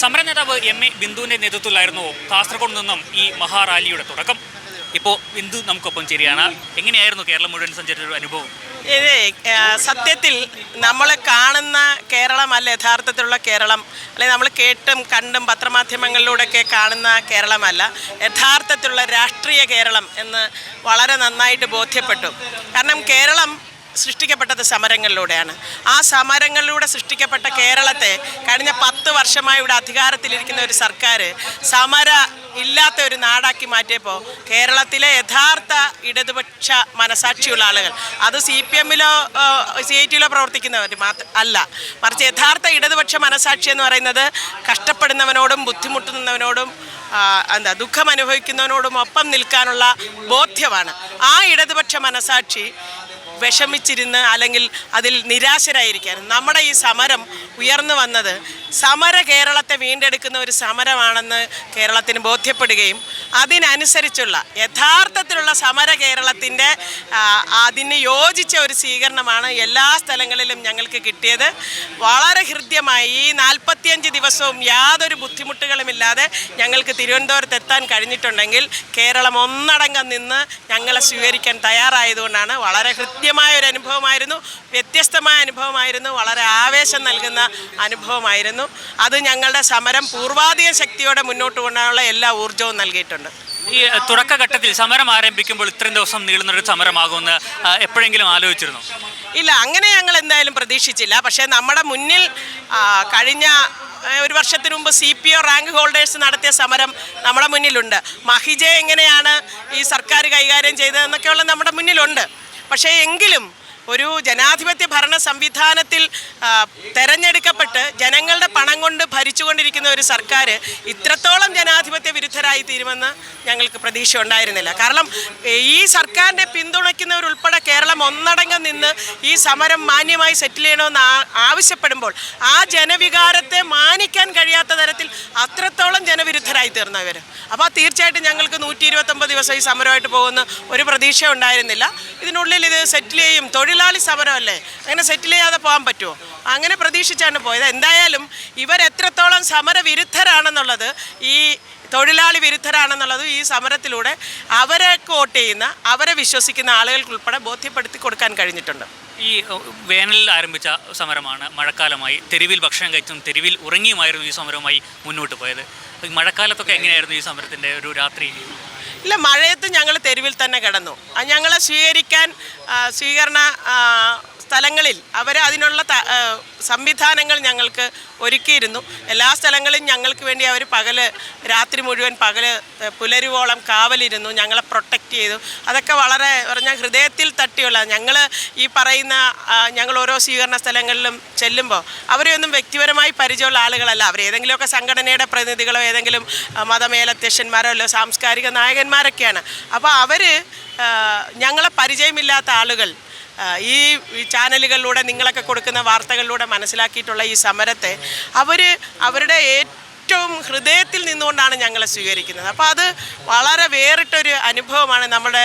സമര നേതാവ് M A ബിന്ദുവിന്റെ നേതൃത്വത്തിലായിരുന്നു കാസർഗോഡ് നിന്നും ഈ മഹാറാലിയുടെ തുടക്കം. ഇപ്പോൾ ബിന്ദു നമുക്കൊപ്പം ചെയ്യാണ് എങ്ങനെയായിരുന്നു കേരളം മുഴുവൻ സഞ്ചരിച്ച ഒരു അനുഭവം? സത്യത്തിൽ നമ്മൾ കാണുന്ന കേരളമല്ല യഥാർത്ഥത്തിലുള്ള കേരളം അല്ലെങ്കിൽ നമ്മൾ കേട്ടും കണ്ടും പത്രമാധ്യമങ്ങളിലൂടെയൊക്കെ കാണുന്ന കേരളമല്ല യഥാർത്ഥത്തിലുള്ള രാഷ്ട്രീയ കേരളം എന്ന് വളരെ നന്നായിട്ട് ബോധ്യപ്പെട്ടു. കാരണം കേരളം സൃഷ്ടിക്കപ്പെട്ടത് സമരങ്ങളിലൂടെയാണ്. ആ സമരങ്ങളിലൂടെ സൃഷ്ടിക്കപ്പെട്ട കേരളത്തെ കഴിഞ്ഞ പത്ത് വർഷമായി ഇവിടെ അധികാരത്തിലിരിക്കുന്ന ഒരു സർക്കാർ സമര ഇല്ലാത്ത ഒരു നാടാക്കി മാറ്റിയപ്പോൾ കേരളത്തിലെ യഥാർത്ഥ ഇടതുപക്ഷ മനസാക്ഷിയുള്ള ആളുകൾ അത് സി പി എമ്മിലോ സി ഐ ടിയിലോ പ്രവർത്തിക്കുന്നവർ മാത്രം അല്ല. മറിച്ച് യഥാർത്ഥ ഇടതുപക്ഷ മനസാക്ഷി എന്ന് പറയുന്നത് കഷ്ടപ്പെടുന്നവനോടും ബുദ്ധിമുട്ടുന്നവനോടും എന്താ ദുഃഖം അനുഭവിക്കുന്നവനോടും ഒപ്പം നിൽക്കാനുള്ള ബോധ്യമാണ്. ആ ഇടതുപക്ഷ മനസാക്ഷി വിഷമിച്ചിരുന്ന് അല്ലെങ്കിൽ അതിൽ നിരാശരായിരിക്കാൻ നമ്മുടെ ഈ സമരം ഉയർന്നു വന്നത്. സമര കേരളത്തെ വീണ്ടെടുക്കുന്ന ഒരു സമരമാണെന്ന് കേരളത്തിന് ബോധ്യപ്പെടുകയും അതിനനുസരിച്ചുള്ള യഥാർത്ഥത്തിലുള്ള സമര കേരളത്തിന്റെ അതിന് യോജിച്ച ഒരു സ്വീകരണമാണ് എല്ലാ സ്ഥലങ്ങളിലും ഞങ്ങൾക്ക് കിട്ടിയത്. വളരെ ഹൃദ്യമായി ഈ നാൽപ്പത്തിയഞ്ച് ദിവസവും യാതൊരു ബുദ്ധിമുട്ടുകളുമില്ലാതെ ഞങ്ങൾക്ക് തിരുവനന്തപുരത്ത് എത്താൻ കഴിഞ്ഞിട്ടുണ്ടെങ്കിൽ കേരളം ഒന്നടങ്കം നിന്ന് ഞങ്ങളെ സ്വീകരിക്കാൻ തയ്യാറായതുകൊണ്ടാണ്. വളരെ ഹൃദ്യമായ ഒരു അനുഭവമായിരുന്നു. വ്യത്യസ്തമായ അനുഭവമായിരുന്നു. വളരെ ആവേശം നൽകുന്ന അനുഭവമായിരുന്നു. അത് ഞങ്ങളുടെ സമരം പൂർവാധിക ശക്തിയോടെ മുന്നോട്ട് കൊണ്ടുപോകാനുള്ള എല്ലാ ഊർജവും നൽകിയിട്ടുണ്ട്. ഈ തുടക്കഘട്ടത്തിൽ സമരം ആരംഭിക്കുമ്പോൾ ഇത്രയും ദിവസം നീളുന്നൊരു സമരമാകുമെന്ന് എപ്പോഴെങ്കിലും ആലോചിച്ചിരുന്നു? ഇല്ല അങ്ങനെ ഞങ്ങൾ എന്തായാലും പ്രതീക്ഷിച്ചില്ല. പക്ഷേ നമ്മുടെ മുന്നിൽ കഴിഞ്ഞ ഒരു വർഷത്തിന് മുമ്പ് C P O rank holders നടത്തിയ സമരം നമ്മുടെ മുന്നിലുണ്ട്. മഹിജെ എങ്ങനെയാണ് ഈ സർക്കാർ കൈകാര്യം ചെയ്തതെന്നൊക്കെയുള്ള നമ്മുടെ മുന്നിലുണ്ട്. പക്ഷേ എങ്കിലും ഒരു ജനാധിപത്യ ഭരണ സംവിധാനത്തിൽ തെരഞ്ഞെടുക്കപ്പെട്ട് ജനങ്ങളുടെ പണം കൊണ്ട് ഭരിച്ചുകൊണ്ടിരിക്കുന്ന ഒരു സർക്കാർ ഇത്രത്തോളം ജനാധിപത്യ വിരുദ്ധരായി തീരുമെന്ന് ഞങ്ങൾക്ക് പ്രതീക്ഷ ഉണ്ടായിരുന്നില്ല കാരണം ഈ സർക്കാരിനെ പിന്തുണയ്ക്കുന്നവരുൾപ്പെടെ കേരളം ഒന്നടങ്കം നിന്ന് ഈ സമരം മാന്യമായി സെറ്റിൽ ചെയ്യണമെന്ന് ആവശ്യപ്പെടുമ്പോൾ ആ ജനവികാരത്തെ കഴിയാത്ത തരത്തിൽ അത്രത്തോളം ജനവിരുദ്ധരായി തീർന്നവർ അപ്പോൾ തീർച്ചയായിട്ടും ഞങ്ങൾക്ക് നൂറ്റി ഇരുപത്തൊമ്പത് ദിവസം ഈ സമരമായിട്ട് പോകുന്ന ഒരു പ്രതീക്ഷ ഉണ്ടായിരുന്നില്ല. ഇതിനുള്ളിൽ ഇത് സെറ്റിൽ ചെയ്യും. തൊഴിലാളി സമരമല്ലേ? അങ്ങനെ സെറ്റിൽ ചെയ്യാതെ പോകാൻ പറ്റുമോ? അങ്ങനെ പ്രതീക്ഷിച്ചാണ് പോയത്. എന്തായാലും ഇവരെത്രത്തോളം സമരവിരുദ്ധരാണെന്നുള്ളത് ഈ തൊഴിലാളി വിരുദ്ധരാണെന്നുള്ളതും ഈ സമരത്തിലൂടെ അവരെ വോട്ട് ചെയ്യുന്ന അവരെ വിശ്വസിക്കുന്ന ആളുകൾക്കുൾപ്പെടെ ബോധ്യപ്പെടുത്തി കൊടുക്കാൻ കഴിഞ്ഞിട്ടുണ്ട്. ഈ വേനലിൽ ആരംഭിച്ച സമരമാണ് മഴക്കാലമായി. തെരുവിൽ ഭക്ഷണം കഴിച്ചും തെരുവിൽ ഉറങ്ങിയുമായിരുന്നു ഈ സമരവുമായി മുന്നോട്ട് പോയത്. മഴക്കാലത്തൊക്കെ എങ്ങനെയായിരുന്നു ഈ സമരത്തിന്റെ ഒരു രാത്രി? ഇല്ല മഴയത്ത് ഞങ്ങൾ തെരുവിൽ തന്നെ കിടന്നു. ഞങ്ങളെ സ്വീകരിക്കാൻ സ്വീകരണ സ്ഥലങ്ങളിൽ അവർ അതിനുള്ള സംവിധാനങ്ങൾ ഞങ്ങൾക്ക് ഒരുക്കിയിരുന്നു. എല്ലാ സ്ഥലങ്ങളിലും ഞങ്ങൾക്ക് വേണ്ടി അവർ പകൽ രാത്രി മുഴുവൻ പകൽ പുലരുവോളം കാവലിരുന്നു ഞങ്ങളെ പ്രൊട്ടക്റ്റ് ചെയ്തു. അതൊക്കെ വളരെ പറഞ്ഞാൽ ഹൃദയത്തിൽ തട്ടിയുള്ള ഞങ്ങൾ ഈ പറയുന്ന ഞങ്ങൾ ഓരോ സ്വീകരണ സ്ഥലങ്ങളിലും ചെല്ലുമ്പോൾ അവരെയൊന്നും വ്യക്തിപരമായി പരിചയമുള്ള ആളുകളല്ല. അവർ ഏതെങ്കിലുമൊക്കെ സംഘടനയുടെ പ്രതിനിധികളോ ഏതെങ്കിലും മതമേലധ്യക്ഷന്മാരോ അല്ലോ സാംസ്കാരിക നായകന്മാരൊക്കെയാണ് അപ്പോൾ അവർ ഞങ്ങളെ പരിചയമില്ലാത്ത ആളുകൾ ഈ ചാനലുകളിലൂടെ നിങ്ങളൊക്കെ കൊടുക്കുന്ന വാർത്തകളിലൂടെ മനസ്സിലാക്കിയിട്ടുള്ള ഈ സമരത്തെ അവർ അവരുടെ ഏറ്റവും ഹൃദയത്തിൽ നിന്നുകൊണ്ടാണ് ഞങ്ങളെ സ്വീകരിക്കുന്നത്. അപ്പോൾ അത് വളരെ വേറിട്ടൊരു അനുഭവമാണ് നമ്മുടെ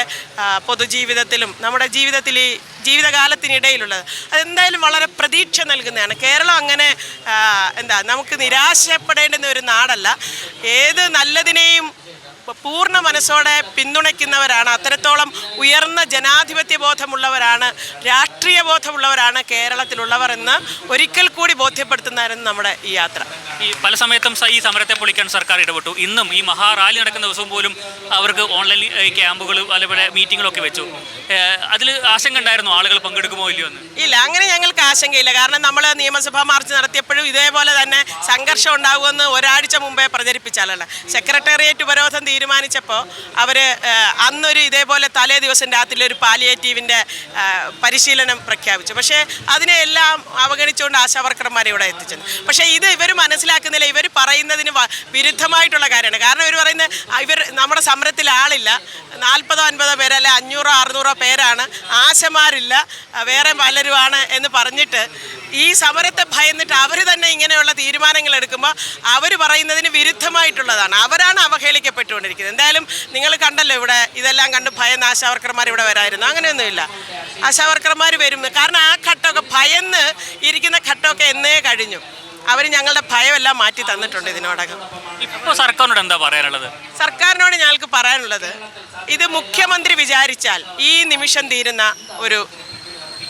പൊതുജീവിതത്തിലും നമ്മുടെ ജീവിതത്തിൽ ഈ ജീവിതകാലത്തിനിടയിലുള്ളത്. അതെന്തായാലും വളരെ പ്രതീക്ഷ നൽകുന്നതാണ്. കേരളം അങ്ങനെ എന്താ നമുക്ക് നിരാശപ്പെടേണ്ടുന്ന ഒരു നാടല്ല. ഏത് നല്ലതിനെയും പൂർണ മനസ്സോടെ പിന്തുണയ്ക്കുന്നവരാണ് അത്രത്തോളം ഉയർന്ന ജനാധിപത്യ ബോധമുള്ളവരാണ് രാഷ്ട്രീയ ബോധമുള്ളവരാണ് കേരളത്തിലുള്ളവർ എന്ന് ഒരിക്കൽ കൂടി ബോധ്യപ്പെടുത്തുന്നതായിരുന്നു നമ്മുടെ ഈ യാത്ര. ഈ പല സമയത്തും ഈ സമരത്തെ പൊളിക്കാൻ സർക്കാർ ഇടപെട്ടു. ഇന്നും ഈ മഹാറാലി നടക്കുന്ന ദിവസം പോലും അവർക്ക് ഓൺലൈൻ ക്യാമ്പുകൾ അതേപോലെ മീറ്റിങ്ങുകളൊക്കെ വെച്ചു. അതിൽ ആശങ്ക ഉണ്ടായിരുന്നു? ആളുകൾ പങ്കെടുക്കുമോ ഇല്ലയോ എന്ന്? ഇല്ല അങ്ങനെ ഞങ്ങൾക്ക് ആശങ്കയില്ല. കാരണം നമ്മൾ നിയമസഭാ മാർച്ച് നടത്തിയപ്പോഴും ഇതേപോലെ തന്നെ സംഘർഷം ഉണ്ടാകുമെന്ന് ഒരാഴ്ച മുമ്പേ പ്രചരിപ്പിച്ചാലല്ല. സെക്രട്ടേറിയറ്റ് ഉപരോധം തീരുമാനിച്ചപ്പോൾ അവർ അന്നൊരു ഇതേപോലെ തലേ ദിവസം രാത്രി ഒരു പാലിയേറ്റീവിന്റെ പരിശീലനം പ്രഖ്യാപിച്ചു. പക്ഷേ അതിനെല്ലാം അവഗണിച്ചുകൊണ്ട് ആശാവർക്കർമാരെ ഇവിടെ എത്തിച്ചത് പക്ഷേ ഇത് ഇവർ മനസ്സിലാക്കുന്നില്ല. ഇവർ പറയുന്നതിന് വിരുദ്ധമായിട്ടുള്ള കാര്യമാണ്. കാരണം ഇവർ പറയുന്നത് ഇവർ നമ്മുടെ സമരത്തിൽ ആളില്ല. നാൽപ്പതോ അൻപതോ പേരല്ല അഞ്ഞൂറോ അറുന്നൂറോ പേരാണ്. ആശമാരില്ല. വേറെ പലരുമാണ് എന്ന് പറഞ്ഞിട്ട് ഈ സമരത്തെ ഭയന്നിട്ട് അവർ തന്നെ ഇങ്ങനെയുള്ള തീരുമാനങ്ങൾ എടുക്കുമ്പോൾ അവർ പറയുന്നതിന് വിരുദ്ധമായിട്ടുള്ളതാണ്. അവരാണ് അവഹേളിക്കപ്പെട്ടുകൊണ്ടിരിക്കുന്നത് എന്തായാലും നിങ്ങൾ കണ്ടല്ലോ ഇവിടെ ഇതെല്ലാം കണ്ട് ഭയന്ന് ആശാവർക്കർമാർ ഇവിടെ വരായിരുന്നു. അങ്ങനെയൊന്നുമില്ല. ആശാവർക്കർമാർ വരും. കാരണം ആ ഘട്ടമൊക്കെ ഭയന്ന് ഇരിക്കുന്ന ഘട്ടമൊക്കെ എന്നേ കഴിഞ്ഞു. അവർ ഞങ്ങളുടെ ഭയമെല്ലാം മാറ്റി തന്നിട്ടുണ്ട് ഇതിനോടകം. ഇപ്പോൾ സർക്കാരിനോട് എന്താ പറയാനുള്ളത്? സർക്കാരിനോട് ഞങ്ങൾക്ക് പറയാനുള്ളത് ഇത് മുഖ്യമന്ത്രി വിചാരിച്ചാൽ ഈ നിമിഷം തീരുന്ന ഒരു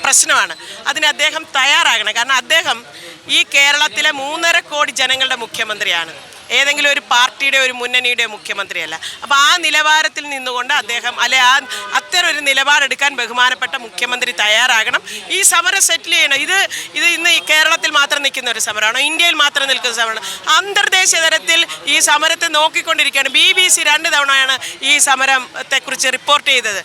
പ്രശ്നമാണ്. അതിന് അദ്ദേഹം തയ്യാറാകണം. കാരണം അദ്ദേഹം ഈ കേരളത്തിലെ മൂന്നര കോടി ജനങ്ങളുടെ മുഖ്യമന്ത്രിയാണ്. ഏതെങ്കിലും ഒരു പാർട്ടിയുടെ ഒരു മുന്നണിയുടെ മുഖ്യമന്ത്രിയല്ല. അപ്പോൾ ആ നിലവാരത്തിൽ നിന്നുകൊണ്ട് അദ്ദേഹം അല്ലെ ആ അത്തരം ഒരു നിലപാടെടുക്കാൻ ബഹുമാനപ്പെട്ട മുഖ്യമന്ത്രി തയ്യാറാകണം. ഈ സമരം സെറ്റിൽ ചെയ്യണം. ഇത് ഇത് ഇന്ന് ഈ മാത്രം നിൽക്കുന്ന ഒരു സമരമാണോ? ഇന്ത്യയിൽ മാത്രം നിൽക്കുന്ന സമരമാണ്? അന്തർദേശീയ തലത്തിൽ ഈ സമരത്തെ നോക്കിക്കൊണ്ടിരിക്കുകയാണ്. ബി ബി സി രണ്ട് തവണയാണ് ഈ സമരത്തെ കുറിച്ച് റിപ്പോർട്ട് ചെയ്തത്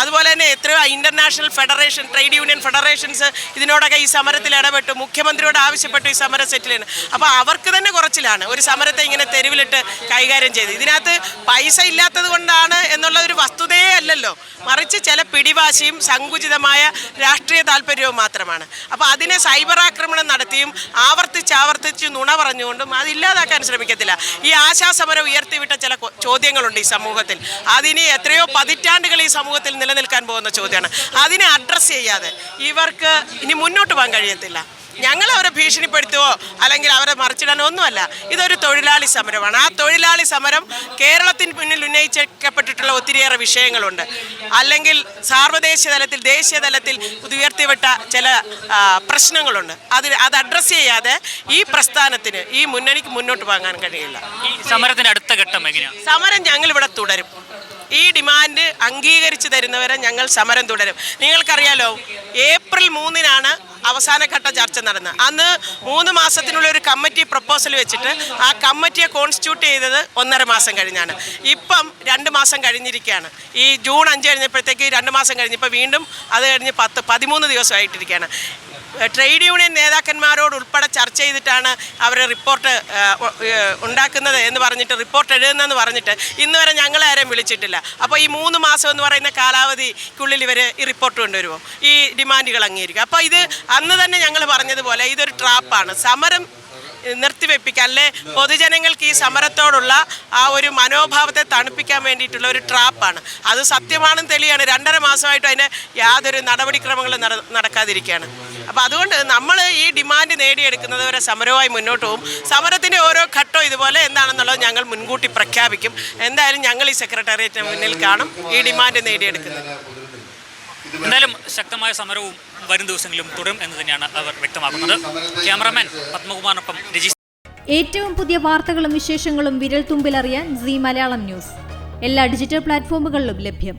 അതുപോലെ തന്നെ എത്രയോ international federation trade union federations ഇതിനോടൊക്കെ ഈ സമരത്തിൽ ഇടപെട്ടു. മുഖ്യമന്ത്രിയോട് ആവശ്യപ്പെട്ടു ഈ സമരം സെറ്റിൽ ചെയ്യുന്നത് അപ്പോൾ അവർക്ക് തന്നെ കുറച്ചിലാണ് ഒരു സമരത്തെ ഇങ്ങനെ തെരുവിലിട്ട് കൈകാര്യം ചെയ്ത് ഇതിനകത്ത് പൈസ ഇല്ലാത്തത് കൊണ്ടാണ് എന്നുള്ള ഒരു വസ്തുതയേ അല്ലല്ലോ. മറിച്ച് ചില പിടിവാശിയും സങ്കുചിതമായ രാഷ്ട്രീയ താല്പര്യവും മാത്രമാണ്. അപ്പോൾ അതിനെ സൈബർ ആക്രമണം നടത്തിയും ആവർത്തിച്ച് ആവർത്തിച്ച് നുണ പറഞ്ഞുകൊണ്ടും അതില്ലാതാക്കാൻ ശ്രമിക്കത്തില്ല. ഈ ആശാസമരം ഉയർത്തിവിട്ട ചില ചോദ്യങ്ങളുണ്ട് ഈ സമൂഹത്തിൽ. അതിനി എത്രയോ പതിറ്റാണ്ടുകൾ ഈ സമൂഹത്തിൽ നിലനിൽക്കാൻ പോകുന്ന ചോദ്യമാണ്. അതിനെ അഡ്രസ്സ് ചെയ്യാതെ ഇവർക്ക് ഇനി മുന്നോട്ട് പോകാൻ കഴിയത്തില്ല. ഞങ്ങൾ അവരെ ഭീഷണിപ്പെടുത്തുവോ അല്ലെങ്കിൽ അവരെ മറിച്ചിടാനോ ഒന്നുമല്ല ഇതൊരു തൊഴിലാളി സമരമാണ്. ആ തൊഴിലാളി സമരം കേരളത്തിന് മുന്നിൽ ഉന്നയിച്ചപ്പെട്ടിട്ടുള്ള ഒത്തിരിയേറെ വിഷയങ്ങളുണ്ട്. അല്ലെങ്കിൽ സാർവദേശീയ തലത്തിൽ ദേശീയ തലത്തിൽ ഉയർത്തിവിട്ട ചില പ്രശ്നങ്ങളുണ്ട്. അത് അത് അഡ്രസ്സ് ചെയ്യാതെ ഈ പ്രസ്ഥാനത്തിന് ഈ മുന്നണിക്ക് മുന്നോട്ട് പോകാൻ കഴിയില്ല. സമരത്തിന്റെ അടുത്ത ഘട്ടം എങ്ങനെയാണ് സമരം ഞങ്ങൾ ഇവിടെ തുടരും. ഈ ഡിമാൻഡ് അംഗീകരിച്ചു തരുന്നവരെ ഞങ്ങൾ സമരം തുടരും. നിങ്ങൾക്കറിയാലോ ഏപ്രിൽ മൂന്നിനാണ് അവസാനഘട്ട ചർച്ച നടന്ന്. അന്ന് മൂന്ന് മാസത്തിനുള്ള ഒരു കമ്മിറ്റി പ്രപ്പോസൽ വെച്ചിട്ട് ആ കമ്മിറ്റിയെ കോൺസ്റ്റിറ്റ്യൂട്ട് ചെയ്തത് ഒന്നര മാസം കഴിഞ്ഞാണ്. ഇപ്പം രണ്ട് മാസം കഴിഞ്ഞിരിക്കുകയാണ്. ഈ ജൂൺ അഞ്ച് കഴിഞ്ഞപ്പോഴത്തേക്ക് രണ്ട് മാസം കഴിഞ്ഞ് ഇപ്പോൾ വീണ്ടും അത് കഴിഞ്ഞ് പത്ത് പതിമൂന്ന് ദിവസമായിട്ടിരിക്കുകയാണ്. ട്രേഡ് യൂണിയൻ നേതാക്കന്മാരോട് ഉൾപ്പെടെ ചർച്ച ചെയ്തിട്ടാണ് അവർ റിപ്പോർട്ട് ഉണ്ടാക്കുന്നത് എന്ന് പറഞ്ഞിട്ട് റിപ്പോർട്ട് എഴുതുന്നതെന്ന് പറഞ്ഞിട്ട് ഇന്ന് വരെ ഞങ്ങളെ ആരെയും വിളിച്ചിട്ടില്ല. അപ്പോൾ ഈ മൂന്ന് മാസം എന്ന് പറയുന്ന കാലാവധിക്കുള്ളിൽ ഇവർ ഈ റിപ്പോർട്ട് കൊണ്ടുവരുമോ ഈ ഡിമാൻഡുകൾ അംഗീകരിക്കും അപ്പോൾ ഇത് അന്ന് തന്നെ ഞങ്ങൾ പറഞ്ഞതുപോലെ ഇതൊരു ട്രാപ്പാണ്. സമരം നിർത്തിവെപ്പിക്കാൻ അല്ലെ? പൊതുജനങ്ങൾക്ക് ഈ സമരത്തോടുള്ള ആ ഒരു മനോഭാവത്തെ തണുപ്പിക്കാൻ വേണ്ടിയിട്ടുള്ള ഒരു ട്രാപ്പാണ്. അത് സത്യമാണെന്ന് തെളിയാണ്. രണ്ടര മാസമായിട്ട് അതിന് യാതൊരു നടപടിക്രമങ്ങളും നടക്കാതിരിക്കുകയാണ്. അപ്പോൾ അതുകൊണ്ട് നമ്മൾ ഈ ഡിമാൻഡ് നേടിയെടുക്കുന്നത് വരെ സമരവുമായി മുന്നോട്ട് പോകും. സമരത്തിന്റെ ഓരോ ഘട്ടവും ഇതുപോലെ എന്താണെന്നുള്ളത് ഞങ്ങൾ മുൻകൂട്ടി പ്രഖ്യാപിക്കും. എന്തായാലും ഞങ്ങൾ ഈ സെക്രട്ടേറിയറ്റിന് മുന്നിൽ കാണും ഈ ഡിമാൻഡ് നേടിയെടുക്കുന്നത്. എന്തായാലും ശക്തമായ സമരവും വരും ദിവസങ്ങളിലും തുടരും എന്ന് തന്നെയാണ് അവർ വ്യക്തമാക്കുന്നത്. ക്യാമറമാൻ പത്മകുമാറിനൊപ്പം രജിസ്റ്റർ ഏറ്റവും പുതിയ വാർത്തകളും വിശേഷങ്ങളും വിരൽ തുമ്പിലറിയാൻ സി മലയാളം ന്യൂസ്. എല്ലാ ഡിജിറ്റൽ പ്ലാറ്റ്ഫോമുകളിലും ലഭ്യം.